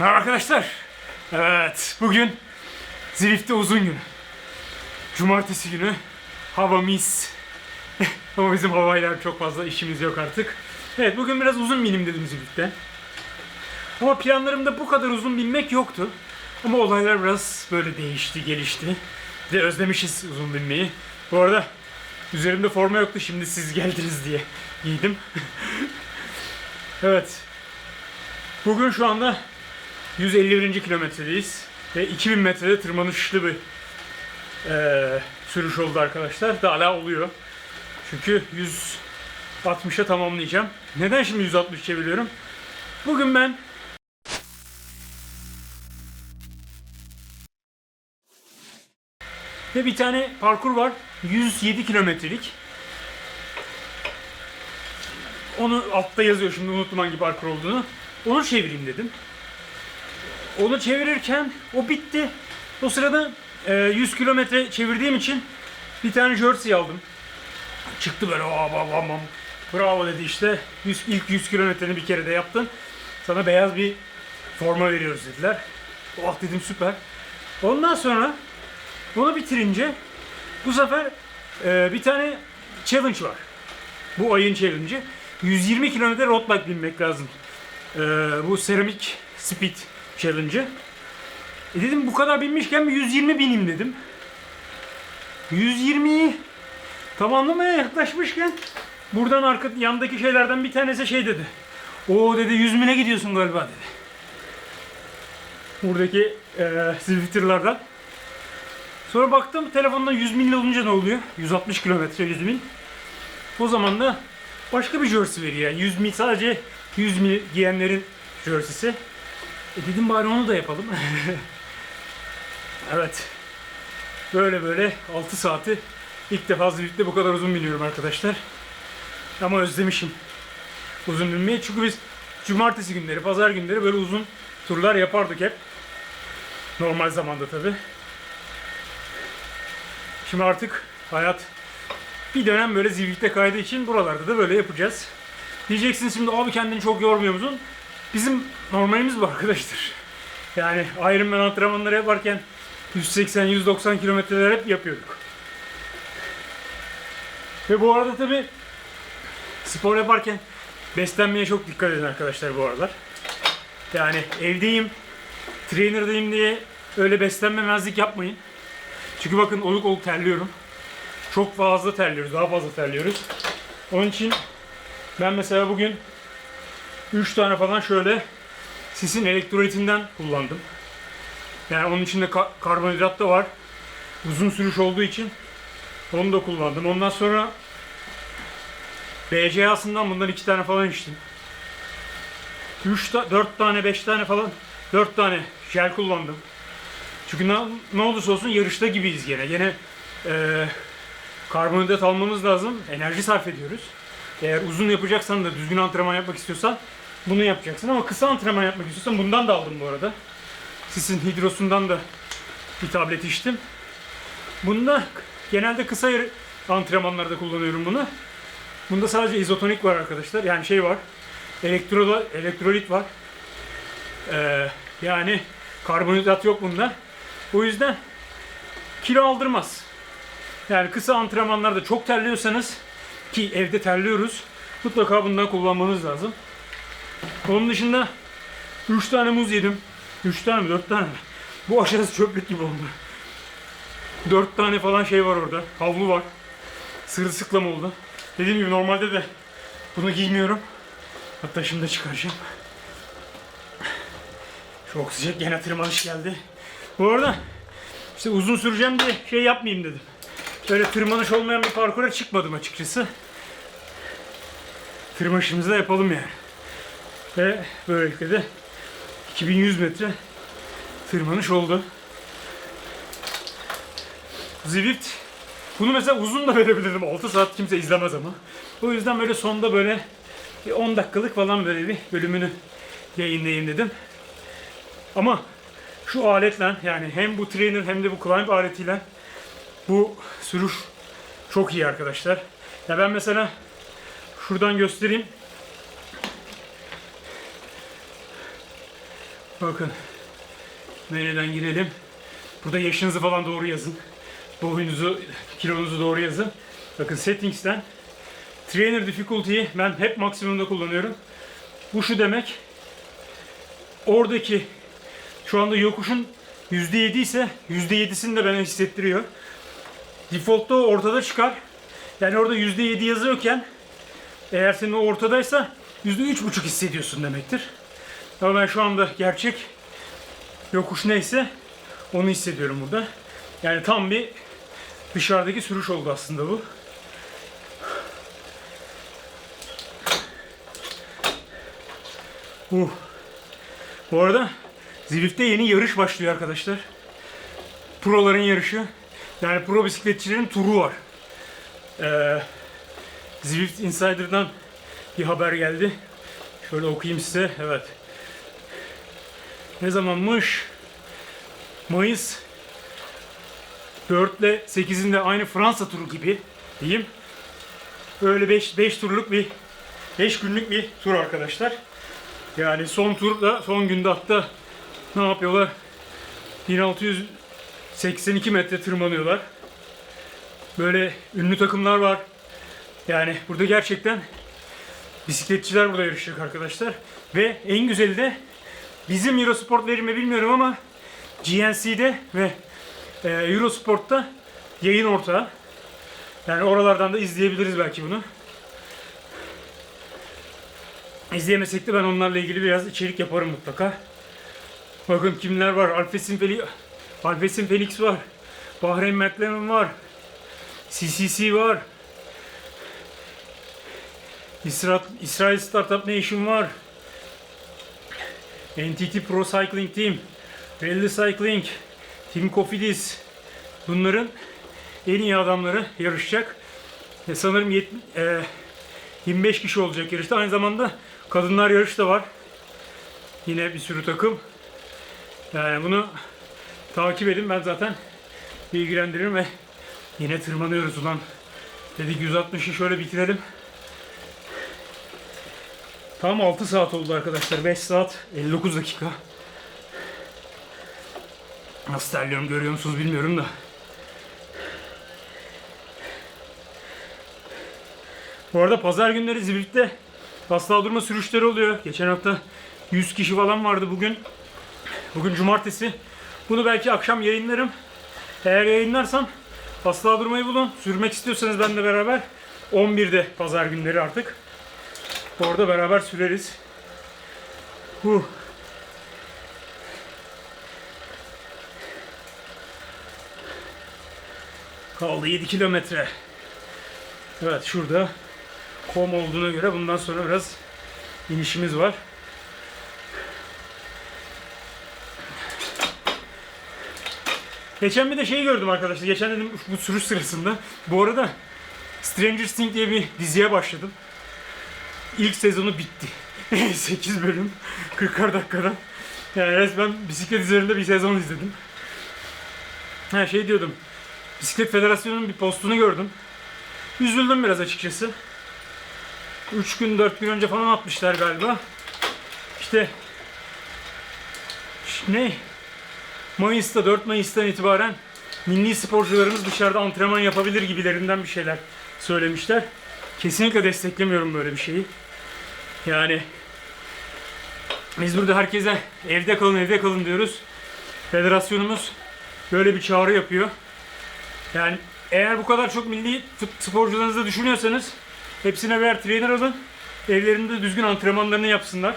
Merhaba arkadaşlar. Evet, bugün Zirif'te uzun gün. Cumartesi günü hava mis. Ama bizim havayla çok fazla işimiz yok artık. Evet, bugün biraz uzun binim dedim Zirif'te. Ama planlarımda bu kadar uzun binmek yoktu. Ama olaylar biraz böyle değişti, gelişti. Ve özlemişiz uzun binmeyi. Bu arada üzerimde forma yoktu, şimdi siz geldiniz diye giydim. evet. Bugün şu anda 151. kilometredeyiz. Ve 2000 metrede tırmanışlı bir eee, sürüş oldu arkadaşlar. Daha hala oluyor. Çünkü 160'a tamamlayacağım. Neden şimdi 160 çeviriyorum? Bugün ben ve bir tane parkur var. 107 kilometrelik. Onu altta yazıyor şimdi unuttum hangi parkur olduğunu. Onu çevireyim dedim. Onu çevirirken o bitti. O sırada e, 100 kilometre çevirdiğim için bir tane jersey aldım. Çıktı böyle "Aa, bam, bam, bam." Bravo dedi işte. 100, ilk 100 kilometreni bir kere de yaptın. Sana beyaz bir forma veriyoruz dediler. Oh dedim süper. Ondan sonra onu bitirince bu sefer e, bir tane challenge var. Bu ayın challenge'ı. 120 kilometre road bike binmek lazım. E, bu seramik speed challenge'ı. E dedim bu kadar binmişken bir 120 bineyim dedim. 120'yi tamamlamaya yaklaşmışken buradan arka yandaki şeylerden bir tanesi şey dedi. O dedi 100 bine gidiyorsun galiba dedi. Buradaki e, Twitter'lardan. Sonra baktım telefondan 100 mil olunca ne oluyor? 160 kilometre 100 mil. O zaman da başka bir jersey veriyor. Yani 100 mil sadece 100 mil giyenlerin jerseysi. E dedim bari onu da yapalım. evet. Böyle böyle 6 saati ilk defa Zürich'te bu kadar uzun biniyorum arkadaşlar. Ama özlemişim uzun binmeyi. Çünkü biz cumartesi günleri, pazar günleri böyle uzun turlar yapardık hep. Normal zamanda tabi. Şimdi artık hayat bir dönem böyle Zürich'te kaydığı için buralarda da böyle yapacağız. Diyeceksiniz şimdi abi kendini çok yormuyor musun? Bizim normalimiz bu arkadaşlar. Yani Ironman antrenmanları yaparken 180-190 kilometreler hep yapıyorduk. Ve bu arada tabi spor yaparken beslenmeye çok dikkat edin arkadaşlar bu aralar. Yani evdeyim, trainer'dayım diye öyle beslenmemezlik yapmayın. Çünkü bakın oluk oluk terliyorum. Çok fazla terliyoruz, daha fazla terliyoruz. Onun için ben mesela bugün 3 tane falan şöyle sisin elektrolitinden kullandım. Yani onun içinde ka- karbonhidrat da var. Uzun sürüş olduğu için onu da kullandım. Ondan sonra BCA'sından bundan 2 tane falan içtim. 3 4 tane 5 tane falan 4 tane jel kullandım. Çünkü ne, ne olursa olsun yarışta gibiyiz gene. Gene eee karbonhidrat almamız lazım. Enerji sarf ediyoruz. Eğer uzun yapacaksan da düzgün antrenman yapmak istiyorsan bunu yapacaksın ama kısa antrenman yapmak istiyorsan bundan da aldım bu arada. Sisin hidrosundan da bir tablet içtim. Bunda genelde kısa antrenmanlarda kullanıyorum bunu. Bunda sadece izotonik var arkadaşlar. Yani şey var. Elektro, elektrolit var. Ee, yani karbonhidrat yok bunda. O yüzden kilo aldırmaz. Yani kısa antrenmanlarda çok terliyorsanız ki evde terliyoruz. Mutlaka bundan kullanmanız lazım. Onun dışında 3 tane muz yedim. 3 tane mi 4 tane mi? Bu aşağısı çöplük gibi oldu. 4 tane falan şey var orada. Havlu var. Sırılsıklam oldu. Dediğim gibi normalde de bunu giymiyorum. Hatta şimdi çıkaracağım. Çok sıcak gene tırmanış geldi. Bu arada işte uzun süreceğim diye şey yapmayayım dedim. Böyle tırmanış olmayan bir parkura çıkmadım açıkçası. Tırmanışımızı da yapalım yani. Ve böylelikle de 2100 metre tırmanış oldu. Zwift bunu mesela uzun da verebilirdim. 6 saat kimse izlemez ama. O yüzden böyle sonda böyle bir 10 dakikalık falan böyle bir bölümünü yayınlayayım dedim. Ama şu aletle yani hem bu trainer hem de bu climb aletiyle bu sürüş çok iyi arkadaşlar. Ya ben mesela şuradan göstereyim. Bakın. Menüden girelim. Burada yaşınızı falan doğru yazın. Boyunuzu, kilonuzu doğru yazın. Bakın settings'ten trainer difficulty'yi ben hep maksimumda kullanıyorum. Bu şu demek. Oradaki şu anda yokuşun %7 ise %7'sini de bana hissettiriyor. Default'ta ortada çıkar. Yani orada %7 yazıyorken eğer senin o ortadaysa %3,5 hissediyorsun demektir. Ama ben şu anda gerçek yokuş neyse onu hissediyorum burada. Yani tam bir dışarıdaki sürüş oldu aslında bu. Uh. Bu arada Zwift'te yeni yarış başlıyor arkadaşlar. Proların yarışı. Yani pro bisikletçilerin turu var. Ee, Zwift Insider'dan bir haber geldi. Şöyle okuyayım size. Evet. Ne zamanmış? Mayıs 4 ile 8'inde aynı Fransa turu gibi diyeyim. Böyle 5 5 turluk bir 5 günlük bir tur arkadaşlar. Yani son turda son günde hatta ne yapıyorlar? 1682 metre tırmanıyorlar. Böyle ünlü takımlar var. Yani burada gerçekten bisikletçiler burada yarışacak arkadaşlar. Ve en güzeli de bizim Eurosport verimi bilmiyorum ama GNC'de ve e, Eurosport'ta yayın ortağı. Yani oralardan da izleyebiliriz belki bunu. İzleyemesek de ben onlarla ilgili biraz içerik yaparım mutlaka. Bakın kimler var. Alpecin Felix, Alpecin Felix var. Bahreyn McLaren var. CCC var. İsra İsrail Startup Nation var. NTT Pro Cycling Team. Rally Cycling. Team Cofidis. Bunların en iyi adamları yarışacak. E, sanırım yet- e, 25 kişi olacak yarışta. Aynı zamanda kadınlar yarışı da var. Yine bir sürü takım. Yani bunu takip edin. Ben zaten bilgilendiririm ve yine tırmanıyoruz ulan. Dedik 160'ı şöyle bitirelim. Tam 6 saat oldu arkadaşlar. 5 saat 59 dakika. Nasıl terliyorum görüyor musunuz bilmiyorum da. Bu arada pazar günleri Zivrit'te asla durma sürüşleri oluyor. Geçen hafta 100 kişi falan vardı bugün. Bugün cumartesi. Bunu belki akşam yayınlarım. Eğer yayınlarsam asla durmayı bulun. Sürmek istiyorsanız benimle beraber 11'de pazar günleri artık. Orada beraber süreriz. Huh. Kaldı 7 kilometre. Evet şurada kom olduğuna göre bundan sonra biraz inişimiz var. Geçen bir de şey gördüm arkadaşlar. Geçen dedim bu sürüş sırasında. Bu arada Stranger Things diye bir diziye başladım. İlk sezonu bitti. 8 bölüm 40 dakikada. Yani resmen bisiklet üzerinde bir sezon izledim. Ha şey diyordum. Bisiklet Federasyonu'nun bir postunu gördüm. Üzüldüm biraz açıkçası. 3 gün 4 gün önce falan atmışlar galiba. İşte ne? Mayıs'ta 4 Mayıs'tan itibaren milli sporcularımız dışarıda antrenman yapabilir gibilerinden bir şeyler söylemişler. Kesinlikle desteklemiyorum böyle bir şeyi. Yani biz burada herkese evde kalın evde kalın diyoruz. Federasyonumuz böyle bir çağrı yapıyor. Yani eğer bu kadar çok milli fut- sporcularınızı düşünüyorsanız hepsine birer trainer alın. Evlerinde düzgün antrenmanlarını yapsınlar.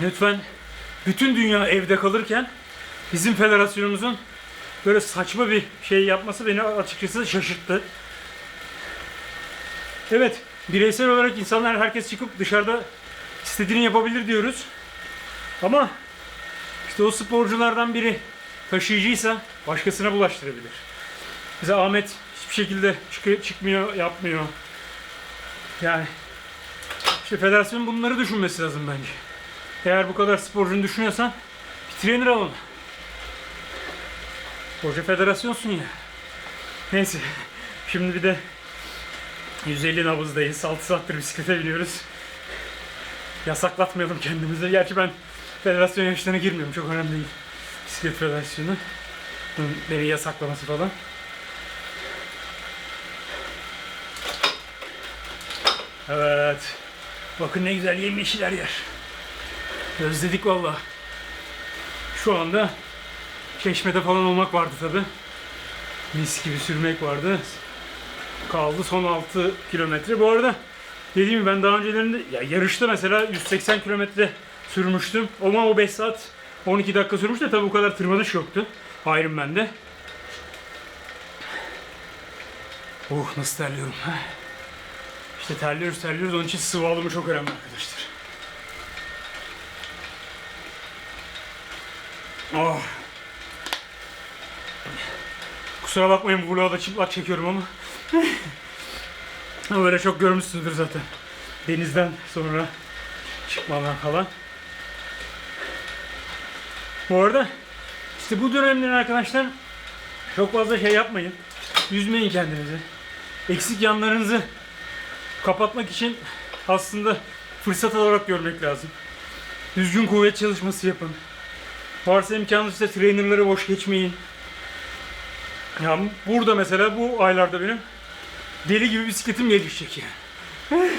Lütfen bütün dünya evde kalırken bizim federasyonumuzun böyle saçma bir şey yapması beni açıkçası şaşırttı. Evet, bireysel olarak insanlar herkes çıkıp dışarıda istediğini yapabilir diyoruz. Ama işte o sporculardan biri taşıyıcıysa başkasına bulaştırabilir. Mesela Ahmet hiçbir şekilde çık- çıkmıyor, yapmıyor. Yani işte federasyon bunları düşünmesi lazım bence. Eğer bu kadar sporcunu düşünüyorsan bir trainer alın. Koca federasyonsun ya. Neyse. Şimdi bir de 150 nabızdayız. 6 saattir bisiklete biniyoruz. Yasaklatmayalım kendimizi. Gerçi ben federasyon yarışlarına girmiyorum. Çok önemli değil. Bisiklet federasyonu. Beni yasaklaması falan. Evet. Bakın ne güzel yemyeşil her yer. Özledik valla. Şu anda Çeşmede falan olmak vardı tabi. Mis gibi sürmek vardı. Kaldı son 6 kilometre. Bu arada dediğim gibi ben daha öncelerinde ya yarışta mesela 180 kilometre sürmüştüm. Ama o 5 saat 12 dakika sürmüş de tabi bu kadar tırmanış yoktu. Ironman'de. Oh nasıl terliyorum. İşte terliyoruz terliyoruz onun için sıvı alımı çok önemli arkadaşlar. Oh. Kusura bakmayın bu vlogu da çıplak çekiyorum ama. ama böyle çok görmüşsünüzdür zaten. Denizden sonra çıkmalar falan. Bu arada işte bu dönemlerin arkadaşlar çok fazla şey yapmayın. Üzmeyin kendinizi. Eksik yanlarınızı kapatmak için aslında fırsat olarak görmek lazım. Düzgün kuvvet çalışması yapın. Varsa imkanınız ise trainerları boş geçmeyin. Ya burada mesela bu aylarda benim deli gibi bisikletim gelişecek yani.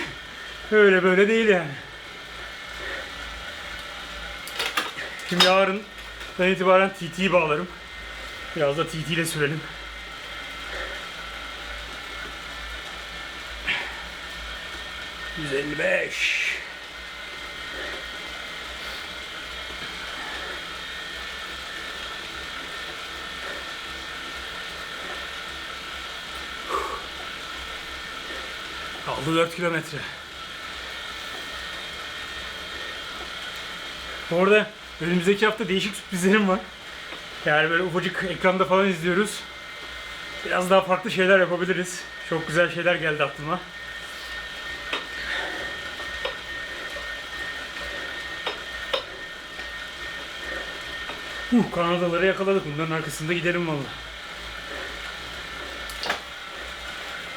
Öyle böyle değil yani. Şimdi yarın itibaren TT'yi bağlarım. Biraz da TT ile sürelim. ...155... Kaldı 4 kilometre. Bu arada önümüzdeki hafta değişik sürprizlerim var. Yani böyle ufacık ekranda falan izliyoruz. Biraz daha farklı şeyler yapabiliriz. Çok güzel şeyler geldi aklıma. Uh, Kanadaları yakaladık. Bunların arkasında gidelim vallahi.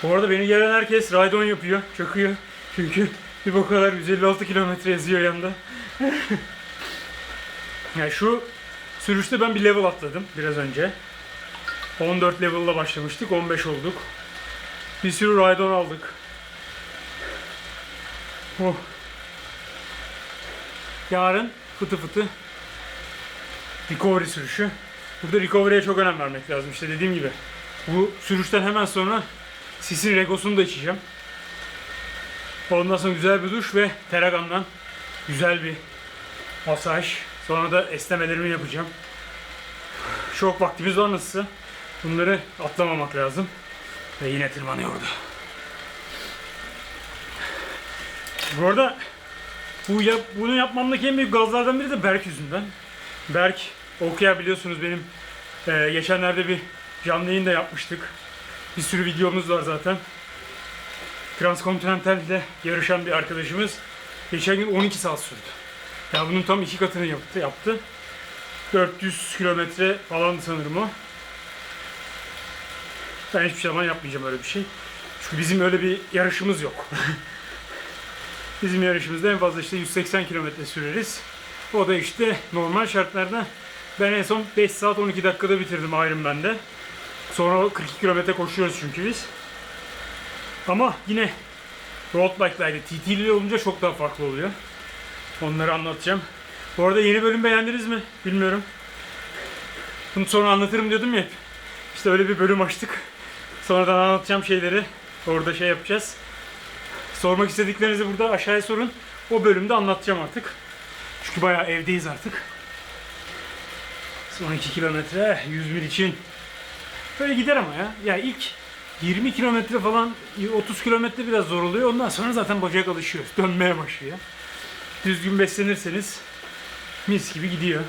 Bu arada beni gelen herkes ride yapıyor, çakıyor. Çünkü bir bakıyorlar 156 kilometre yazıyor yanında. yani şu sürüşte ben bir level atladım biraz önce. 14 level'la başlamıştık, 15 olduk. Bir sürü ride aldık. Oh. Yarın fıtı fıtı recovery sürüşü. Burada recovery'e çok önem vermek lazım. İşte dediğim gibi. Bu sürüşten hemen sonra Sisin regosunu da içeceğim. Ondan sonra güzel bir duş ve Teragan'dan güzel bir masaj. Sonra da esnemelerimi yapacağım. Çok vaktimiz var nasılsa. Bunları atlamamak lazım. Ve yine tırmanıyordu. Bu arada bu yap, bunu yapmamdaki en büyük gazlardan biri de Berk yüzünden. Berk okuya biliyorsunuz benim e, geçenlerde bir canlı yayın da yapmıştık. Bir sürü videomuz var zaten. Transkontinental ile yarışan bir arkadaşımız geçen gün 12 saat sürdü. Ya bunun tam iki katını yaptı. yaptı. 400 kilometre falan sanırım o. Ben hiçbir zaman yapmayacağım öyle bir şey. Çünkü bizim öyle bir yarışımız yok. bizim yarışımızda en fazla işte 180 kilometre süreriz. O da işte normal şartlarda ben en son 5 saat 12 dakikada bitirdim Ironman'de. Sonra 42 kilometre koşuyoruz çünkü biz. Ama yine road bike'laydı. TT'li olunca çok daha farklı oluyor. Onları anlatacağım. Bu arada yeni bölüm beğendiniz mi? Bilmiyorum. Bunu sonra anlatırım diyordum ya. İşte öyle bir bölüm açtık. Sonradan anlatacağım şeyleri. Orada şey yapacağız. Sormak istediklerinizi burada aşağıya sorun. O bölümde anlatacağım artık. Çünkü bayağı evdeyiz artık. Son 2 kilometre 100 mil için Böyle gider ama ya. Ya ilk 20 kilometre falan 30 kilometre biraz zor oluyor. Ondan sonra zaten bacak alışıyor. Dönmeye başlıyor. Düzgün beslenirseniz mis gibi gidiyor.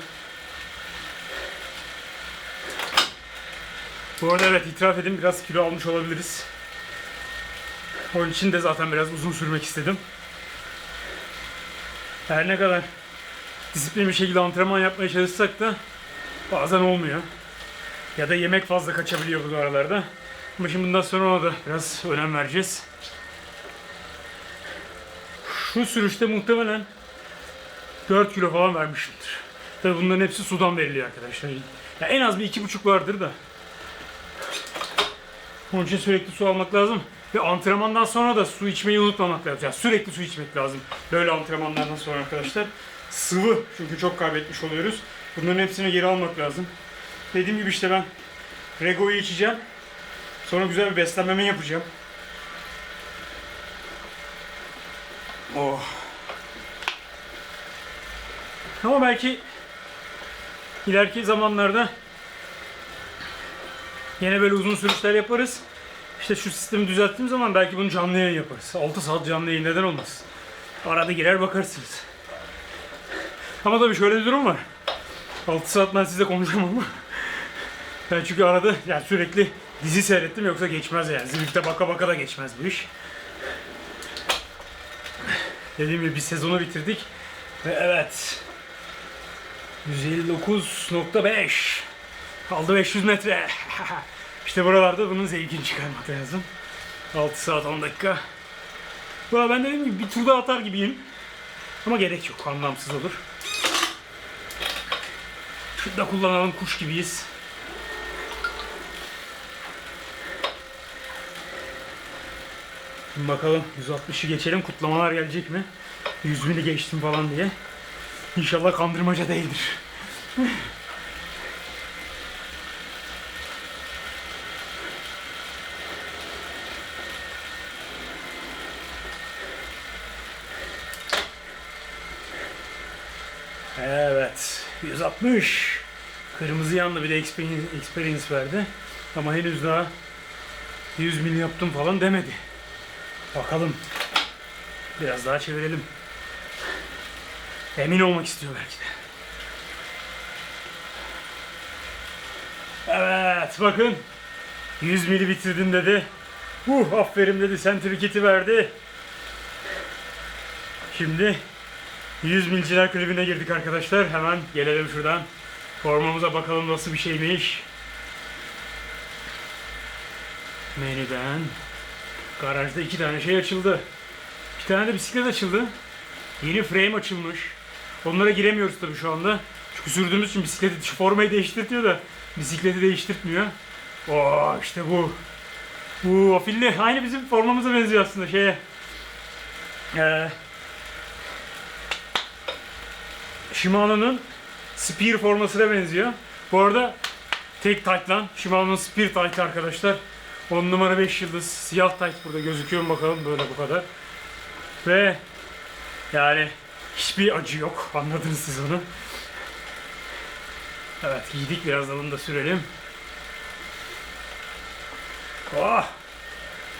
Bu arada evet itiraf edeyim biraz kilo almış olabiliriz. Onun için de zaten biraz uzun sürmek istedim. Her ne kadar disiplinli bir şekilde antrenman yapmaya çalışsak da bazen olmuyor. Ya da yemek fazla kaçabiliyor bu aralarda. Ama şimdi bundan sonra ona da biraz önem vereceğiz. Şu sürüşte muhtemelen 4 kilo falan vermişimdir. Tabii bunların hepsi sudan veriliyor arkadaşlar. Ya en az bir iki buçuk vardır da. Onun için sürekli su almak lazım. Ve antrenmandan sonra da su içmeyi unutmamak lazım. Yani sürekli su içmek lazım. Böyle antrenmanlardan sonra arkadaşlar. Sıvı çünkü çok kaybetmiş oluyoruz. Bunların hepsini geri almak lazım. Dediğim gibi işte ben Rego'yu içeceğim. Sonra güzel bir beslenmeme yapacağım. Oh. Ama belki ileriki zamanlarda yine böyle uzun sürüşler yaparız. İşte şu sistemi düzelttiğim zaman belki bunu canlı yayın yaparız. 6 saat canlı yayın neden olmaz? Arada girer bakarsınız. Ama tabii şöyle bir durum var. 6 saat ben size konuşamam ama. Ben çünkü arada yani sürekli dizi seyrettim yoksa geçmez yani. Zirlikte baka baka da geçmez bu iş. Dediğim gibi bir sezonu bitirdik. Ve evet. 159.5 Kaldı 500 metre. işte buralarda bunun zevkini çıkarmak lazım. 6 saat 10 dakika. Valla ben dediğim gibi bir turda atar gibiyim. Ama gerek yok. Anlamsız olur. Şurada kullanalım kuş gibiyiz. Bakalım 160'ı geçelim. Kutlamalar gelecek mi? 100 bini geçtim falan diye. İnşallah kandırmaca değildir. Evet. 160. Kırmızı yanlı bir de experience, experience verdi. Ama henüz daha 100 mil yaptım falan demedi. Bakalım. Biraz daha çevirelim. Emin olmak istiyor belki de. Evet bakın. 100 mili bitirdim dedi. Uh aferin dedi. Sentriketi verdi. Şimdi 100 milciler kulübüne girdik arkadaşlar. Hemen gelelim şuradan. Formamıza bakalım nasıl bir şeymiş. Menüden. Garajda iki tane şey açıldı. Bir tane de bisiklet açıldı. Yeni frame açılmış. Onlara giremiyoruz tabii şu anda. Çünkü sürdüğümüz için bisikleti formayı değiştirtiyor da bisikleti değiştirtmiyor. Oo işte bu. Bu afilli. Aynı bizim formamıza benziyor aslında şeye. Ee, Shimano'nun Spear formasına benziyor. Bu arada tek tight lan. Shimano'nun Spear tight arkadaşlar. 10 numara 5 yıldız siyah tight burada gözüküyor mu bakalım böyle bu kadar. Ve yani hiçbir acı yok. Anladınız siz onu. Evet giydik biraz da bunu da sürelim. Oh!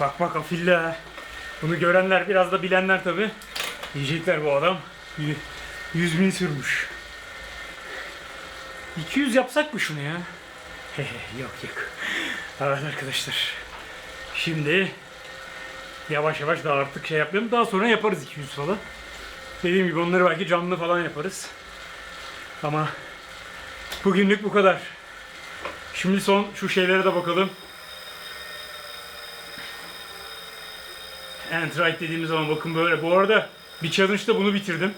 Bak bak afille. ha. Bunu görenler biraz da bilenler tabi. Diyecekler bu adam. y- 100 bin sürmüş. 200 yapsak mı şunu ya? Hehe yok yok. Evet arkadaşlar. Şimdi yavaş yavaş daha artık şey yapıyorum. Daha sonra yaparız 200 falan. Dediğim gibi onları belki canlı falan yaparız. Ama bugünlük bu kadar. Şimdi son şu şeylere de bakalım. Entrite dediğimiz zaman bakın böyle. Bu arada bir challenge'da bunu bitirdim.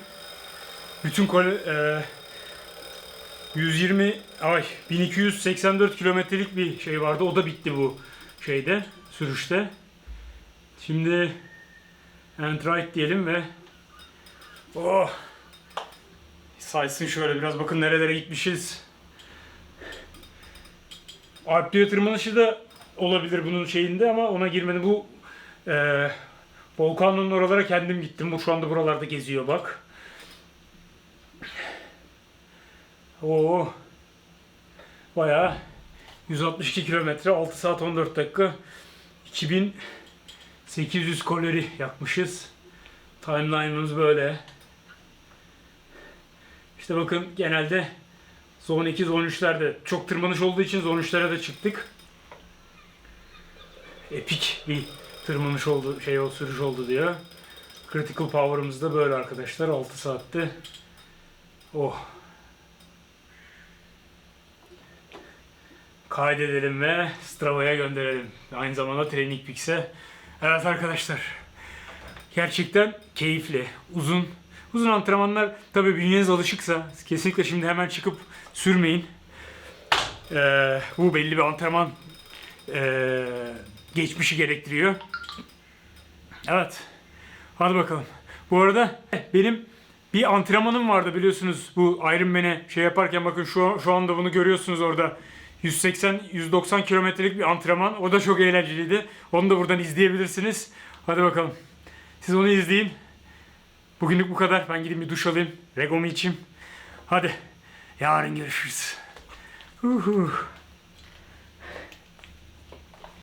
Bütün kol e, 120 ay 1284 kilometrelik bir şey vardı. O da bitti bu şeyde sürüşte. Şimdi Entrite diyelim ve oh saysın şöyle biraz bakın nerelere gitmişiz. Alpliye tırmanışı da olabilir bunun şeyinde ama ona girmedi. Bu e, Volkan'ın oralara kendim gittim. Bu şu anda buralarda geziyor bak. Oo. Bayağı 162 kilometre 6 saat 14 dakika 2800 kalori yakmışız. Timeline'ımız böyle. İşte bakın genelde Zone 2, Zone 3'lerde çok tırmanış olduğu için Zone 3'lere de çıktık. Epik bir tırmanış oldu, şey o sürüş oldu diyor. Critical Power'ımız da böyle arkadaşlar 6 saatte. Oh. Kaydedelim ve Strava'ya gönderelim. Aynı zamanda Training Peaks'e. Evet arkadaşlar. Gerçekten keyifli, uzun. Uzun antrenmanlar tabii bünyeniz alışıksa kesinlikle şimdi hemen çıkıp sürmeyin. Ee, bu belli bir antrenman ee, geçmişi gerektiriyor. Evet. Hadi bakalım. Bu arada benim bir antrenmanım vardı biliyorsunuz bu Ironman'e şey yaparken bakın şu, şu anda bunu görüyorsunuz orada. 180-190 kilometrelik bir antrenman. O da çok eğlenceliydi. Onu da buradan izleyebilirsiniz. Hadi bakalım. Siz onu izleyin. Bugünlük bu kadar. Ben gideyim bir duş alayım. Regomu içeyim. Hadi. Yarın görüşürüz. Uhu.